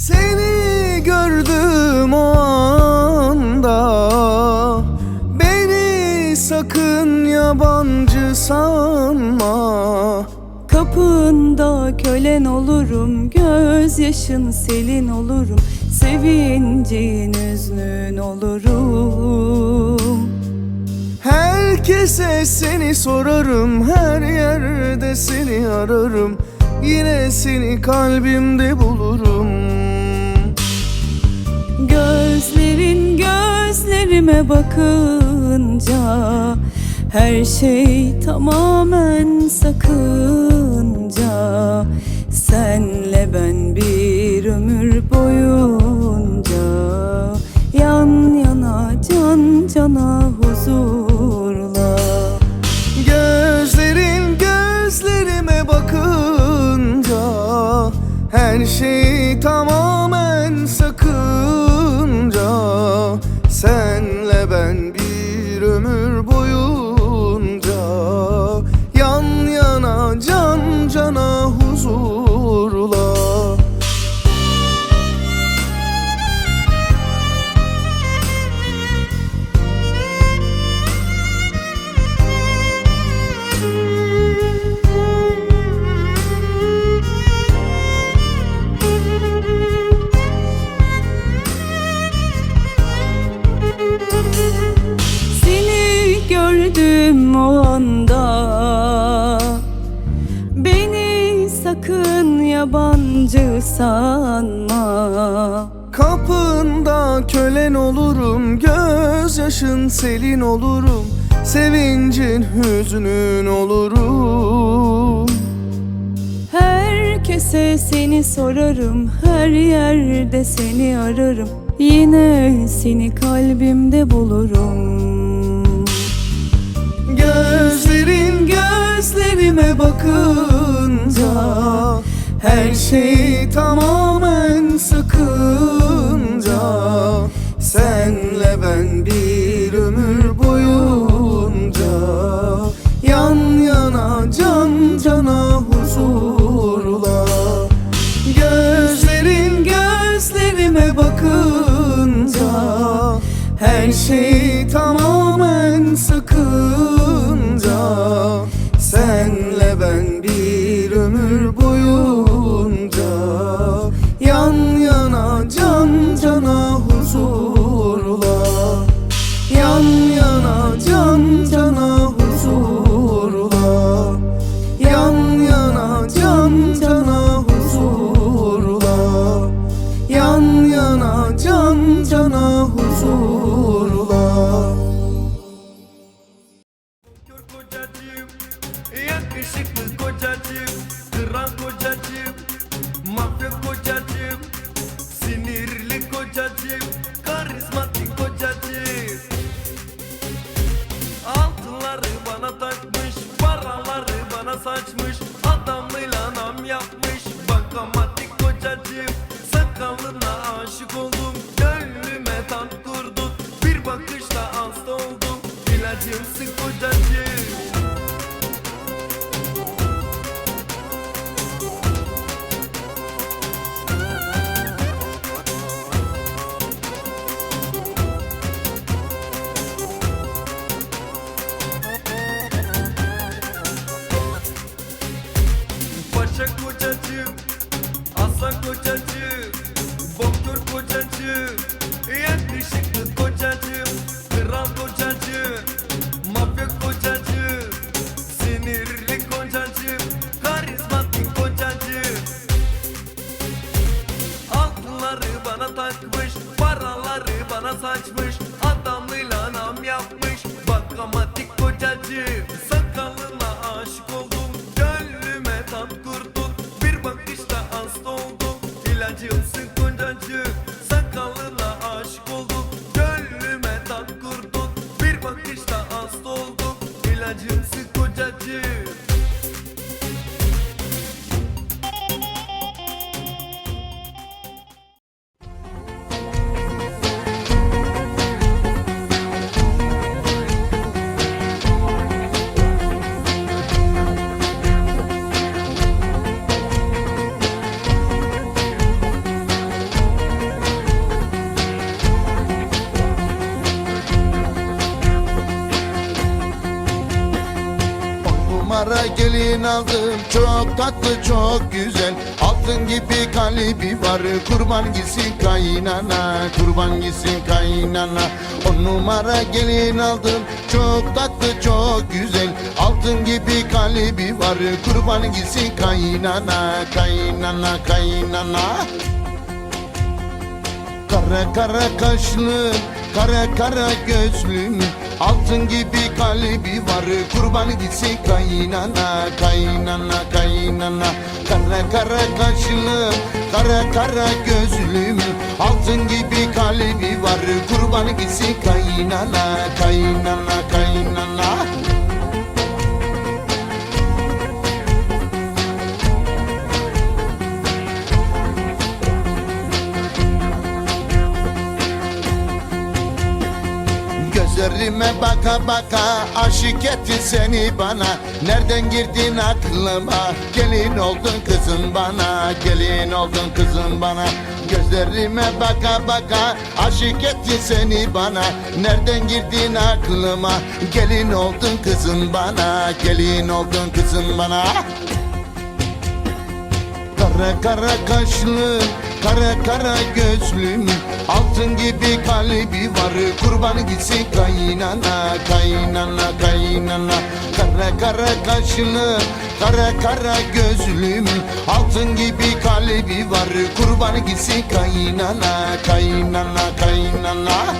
Seni gördüm o anda. Beni sakın yabancı sanma. Kapında kölen olurum Gözyaşın selin olurum. Sevincin hüznün olurum. Herkese seni sorarım Her yerde seni ararım. Yine seni kalbimde bulurum Gözlerin gözlerime bakınca Her şey tamamen sakınca. Senle ben bir ömür boyunca Yan yana can cana huzurla. Gözlerin gözlerime bakınca Her şey tamamen gördüm o anda Beni sakın yabancı sanma. Kapında kölen olurum Gözyaşın selin olurum Sevincin hüznün olurum. Herkese seni sorarım Her yerde seni ararım. Yine seni kalbimde bulurum Gözlerin gözlerime bakınca Her şey tamamen sıkınca Senle ben bir ömür boyunca Yan yana can cana huzurla. Gözlerin gözlerime bakınca Her şey tamamen sıkınca Senle ben saçmış, adamıyla nam yapmış, bankamatik kocacığım, sakalına aşık oldum, gönlüme tat kurdun, bir bakışta hasta oldum, ilacımsın kocacığım. Aslan kocacığım, boktör kocacığım, yakışıklı kocacığım, kral kocacığım, mafya kocacığım, sinirli kocacığım, karizmatik kocacığım. Altınları bana takmış, paraları bana saçmış, adamıyla nam yapmış, bankamatik kocacığım. Sakalına aşık oldum, ilacımsın kocacığım. Sakalına aşık oldum, gönlüme kurdun, bir bakışta hasta oldum, ilacımsın kocacığım. gelin aldım. Çok tatlı çok güzel. Altın gibi kalbi var. Kurban gitsin kaynana Kurban gitsin kaynana. On numara gelin aldım. Çok tatlı çok güzel. Altın gibi kalbi var. Kurban gitsin kaynana Kaynana kaynana Kara kara kaşlı, kara kara gözlüm Altın gibi kalbi var kurban gitsin kaynana Kaynana kaynana. Kara kara kaşlı, kara kara gözlüm Altın gibi kalbi var kurban gitsin kaynana Kaynana kaynana Gözlerime baka baka aşık etti seni bana. Nereden girdin aklıma? Gelin oldun kızım bana. Gelin oldun kızım bana. Gözlerime baka baka aşık etti seni bana. Nereden girdin aklıma? Gelin oldun kızım bana. Gelin oldun kızım bana. Kara kara kaşlı, kara kara gözlüm Altın gibi kalbi var. Kurban gitsin kaynana Kaynana kaynana. Kara kara kaşlı, kara kara gözlüm Altın gibi kalbi var. Kurban gitsin kaynana Kaynana kaynana